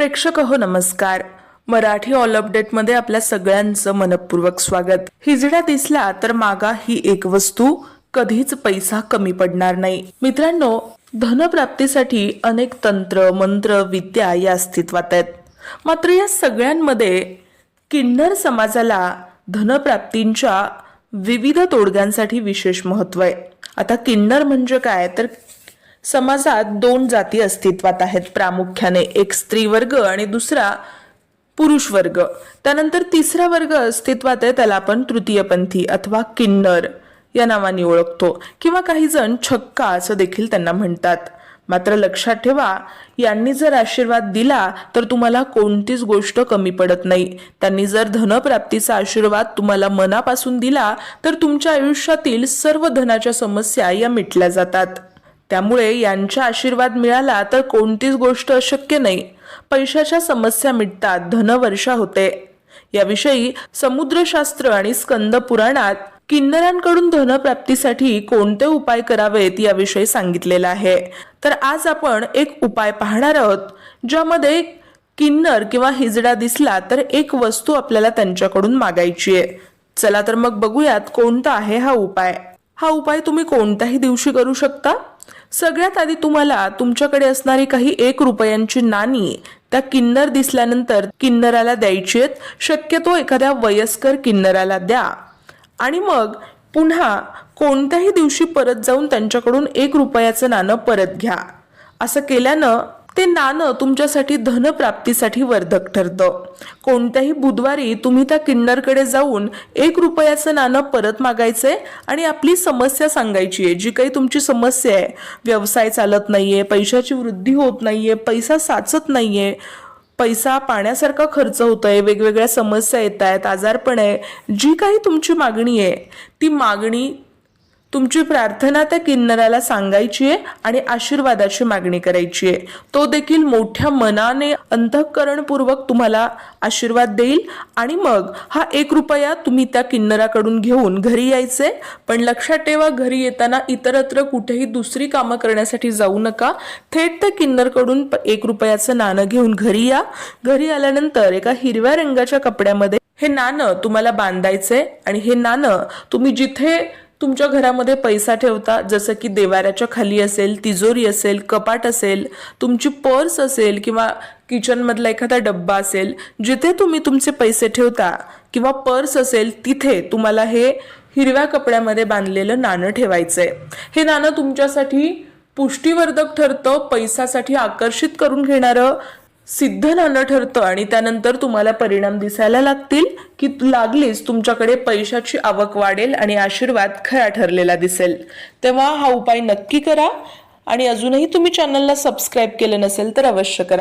प्रेक्षक हो नमस्कार. मराठी ऑल अपडेटमध्ये आपल्या सगळ्यांचं मनपूर्वक स्वागत. हिजडा दिसला तर मागा ही एक वस्तू कधीच पैसा कमी पडणार नाही. मित्रांनो धनप्राप्तीसाठी अनेक तंत्र मंत्र विद्या या अस्तित्वात आहेत. मात्र या सगळ्यांमध्ये किन्नर समाजाला धनप्राप्तींच्या विविध तोडग्यांसाठी विशेष महत्त्व आहे. आता किन्नर म्हणजे काय? तर समाजात दोन जाती अस्तित्वात आहेत. प्रामुख्याने एक स्त्री वर्ग आणि दुसरा पुरुष वर्ग त्यानंतर तिसरा वर्ग अस्तित्वात आहे त्याला आपण तृतीयपंथी अथवा किन्नर या नावाने ओळखतो. किंवा काही जण छक्का असं देखील त्यांना म्हणतात. मात्र लक्षात ठेवा यांनी जर आशीर्वाद दिला तर तुम्हाला कोणतीच गोष्ट कमी पडत नाही. त्यांनी जर धनप्राप्तीचा आशीर्वाद तुम्हाला मनापासून दिला तर तुमच्या आयुष्यातील सर्व धनाच्या समस्या या मिटल्या जातात. त्यामुळे यांचा आशीर्वाद मिळाला तर कोणतीच गोष्ट अशक्य नाही. पैशाच्या समस्या मिटतात. धनवर्षा होते. याविषयी समुद्रशास्त्र आणि स्कंद पुराणात किन्नरांकडून धनप्राप्तीसाठी कोणते उपाय करावेत याविषयी सांगितलेलं आहे. तर आज आपण एक उपाय पाहणार आहोत ज्यामध्ये किन्नर किंवा हिजडा दिसला तर एक वस्तू आपल्याला त्यांच्याकडून मागायची आहे. चला तर मग बघूयात कोणता आहे हा उपाय. हा उपाय तुम्ही कोणत्याही दिवशी करू शकता. सगळ्यात आधी तुम्हाला तुमच्याकडे असणारी काही एक रुपयांची नाणी त्या किन्नर दिसल्यानंतर किन्नराला द्यायची आहेत. शक्यतो एखाद्या वयस्कर किन्नराला द्या. आणि मग पुन्हा कोणत्याही दिवशी परत जाऊन त्यांच्याकडून एक रुपयाचं नाणं परत घ्या. असं केल्यानं ते नाणं तुमच्यासाठी धनप्राप्तीसाठी वर्धक ठरतं. कोणत्याही बुधवारी तुम्ही त्या किन्नरकडे जाऊन एक रुपयाचं नाणं परत मागायचंय आणि आपली समस्या सांगायची आहे जी काही तुमची समस्या आहे. व्यवसाय चालत नाहीये पैशाची वृद्धी होत नाहीये पैसा साचत नाहीये. पैसा पाण्यासारखा खर्च होतोय वेगवेगळ्या समस्या येत आहेत आजारपण आहे. जी काही तुमची मागणी आहे ती मागणी तुमची प्रार्थना त्या किन्नराला सांगायची आहे आणि आशीर्वादाची मागणी करायची आहे तो देखील मोठ्या मनाने अंतःकरणपूर्वक तुम्हाला आशीर्वाद देईल आणि मग हा एक रुपया तुम्ही त्या किन्नराकडून घेऊन घरी यायचे. पण लक्षात ठेवा घरी येताना इतरत्र कुठेही दुसरी कामं करण्यासाठी जाऊ नका. थेट त्या किन्नरकडून एक रुपयाचं नाणं घेऊन घरी या. घरी आल्यानंतर एका हिरव्या रंगाच्या कपड्यामध्ये हे नाणं तुम्हाला बांधायचंय आणि हे नाणं तुम्ही जिथे तुमच्या घरामध्ये पैसा ठेवता जसं की देवाऱ्याच्या खाली असेल तिजोरी असेल कपाट असेल तुमची पर्स असेल किंवा किचनमधला एखादा डब्बा असेल जिथे तुम्ही तुमचे पैसे ठेवता किंवा पर्स असेल तिथे तुम्हाला हे हिरव्या कपड्यामध्ये बांधलेलं नाणं ठेवायचं आहे हे नाणं तुमच्यासाठी पुष्टीवर्धक ठरतं पैसासाठी आकर्षित करून घेणारं सिद्ध नाणं ठरतं आणि त्यानंतर तुम्हाला परिणाम दिसायला लागतील की लागलीच तुमच्याकडे पैशाची आवक वाढेल आणि आशीर्वाद खरा ठरलेला दिसेल. तेव्हा हा उपाय नक्की करा आणि अजूनही तुम्ही चॅनलला सबस्क्राईब केलं नसेल तर अवश्य करा.